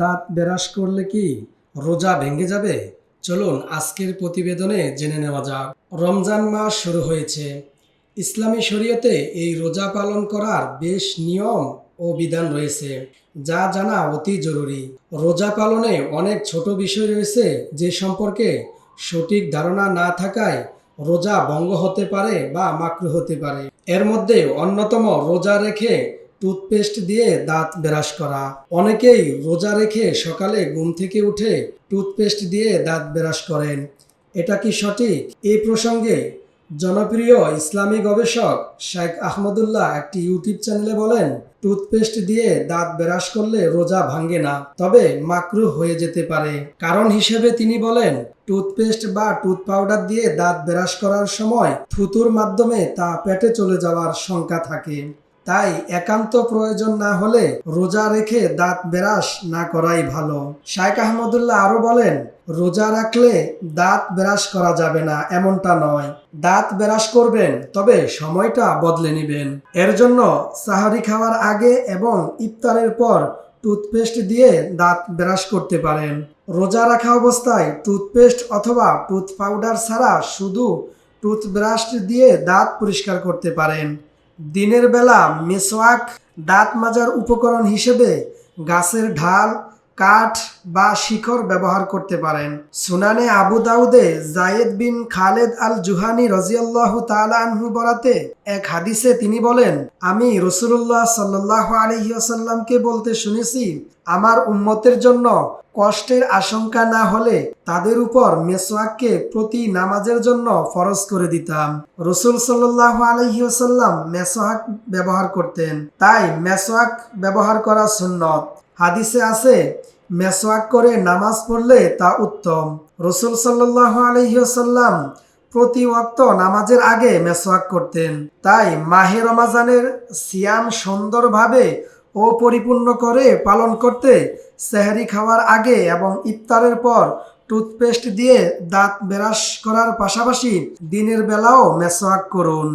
দাঁত বেরাস করলে কি রোজা ভেঙে যাবে? চলুন আজকের প্রতিবেদনে জেনে নেওয়া যাক। রমজান মাস শুরু হয়েছে। ইসলামী শরীয়তে এই রোজা পালন করার বেশ নিয়ম ও বিধান রয়েছে, যা জানা অতি জরুরি। রোজা পালনে অনেক ছোট বিষয় রয়েছে যে সম্পর্কে সঠিক ধারণা না থাকায় রোজা ভঙ্গ হতে পারে বা মাকরু হতে পারে। এর মধ্যে অন্যতম রোজা রেখে টুথপেস্ট দিয়ে দাঁত ব্রাশ করা। অনেকেই রোজা রেখে সকালে ঘুম থেকে উঠে টুথপেস্ট দিয়ে দাঁত ব্রাশ করেন। এটা কি সঠিক? এই প্রসঙ্গে জনপ্রিয় ইসলামী গবেষক শেখ আহমদুল্লাহ একটি ইউটিউব চ্যানেলে বলেন, টুথপেস্ট দিয়ে দাঁত ব্রাশ করলে রোজা ভাঙ্গে না, তবে মাকরু হয়ে যেতে পারে। কারণ হিসেবে তিনি বলেন, টুথপেস্ট বা টুথ পাউডার দিয়ে দাঁত ব্রাশ করার সময় থুতুর মাধ্যমে তা পেটে চলে যাওয়ার শঙ্কা থাকে। তাই একান্ত প্রয়োজন না হলে রোজা রেখে দাঁত বেরাস না করাই ভালো। শাইখ আহমদুল্লাহ আরও বলেন, রোজা রাখলে দাঁত বেরাস করা যাবে না, এমনটা নয়। দাঁত বেরাস করবেন, তবে সময়টা বদলে নেবেন। এর জন্য সাহারি খাওয়ার আগে এবং ইফতারের পর টুথপেস্ট দিয়ে দাঁত ব্রাশ করতে পারেন। রোজা রাখা অবস্থায় টুথপেস্ট অথবা টুথ পাউডার ছাড়া শুধু টুথব্রাশ দিয়ে দাঁত পরিষ্কার করতে পারেন। দিনের বেলা মেসোয়াক দাঁত মাজার উপকরণ হিসেবে গাছের ঢাল কাঠ বা শিখর ব্যবহার করতে পারেন। সুনানে আবু দাউদে জায়েদ বিন খালেদ আল জুহানি রাজিয়াল্লাহ আনহু বরাতে এক হাদিসে তিনি বলেন, আমি রসুল্লাহ সাল্লাহ আলহিহাসাল্লামকে বলতে শুনেছি, আমার উম্মতের জন্য কষ্টের আশঙ্কা না হলে তাদের উপর মেসোয়াককে প্রতি নামাজের জন্য ফরজ করে দিতাম। রসুল সাল্লাহ আলহিহাসাল্লাম মেসোয়াক ব্যবহার করতেন। তাই মেসোয়াক ব্যবহার করা সুন্নত। হাদিসে আছে মেসোয়াক করে নামাজ পড়লে তা উত্তম। রসুল সাল্লাহ আলহিহাসাল্লাম প্রতি ওয়াক্ত নামাজের আগে মেসোয়াক করতেন। তাই মাহে রমাজানের সিয়াম সুন্দরভাবে ও পরিপূর্ণ করে পালন করতে, সেহারি খাওয়ার আগে এবং ইফতারের পর টুথপেস্ট দিয়ে দাঁত ব্রাশ করার পাশাপাশি দিনের বেলাও মেসোয়াক করুন।